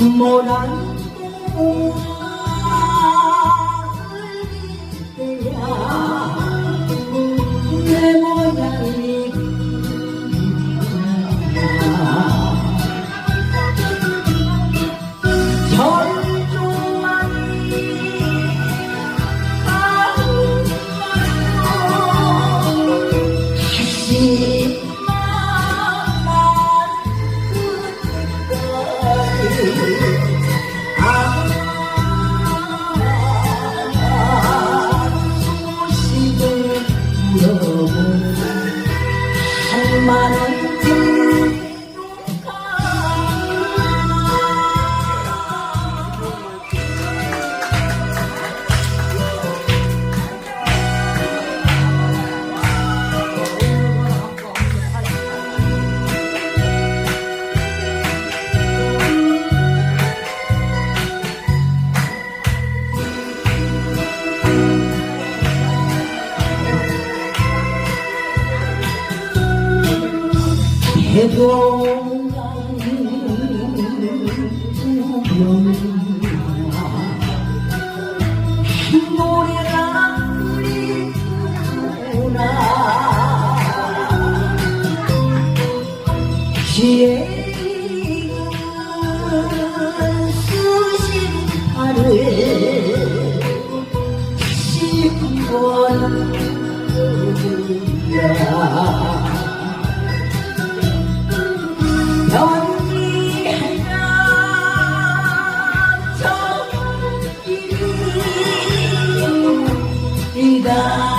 more than 물어보고 한마는 해동강 노래가 흐리구나 지혜는 수심파를 신권 Hello.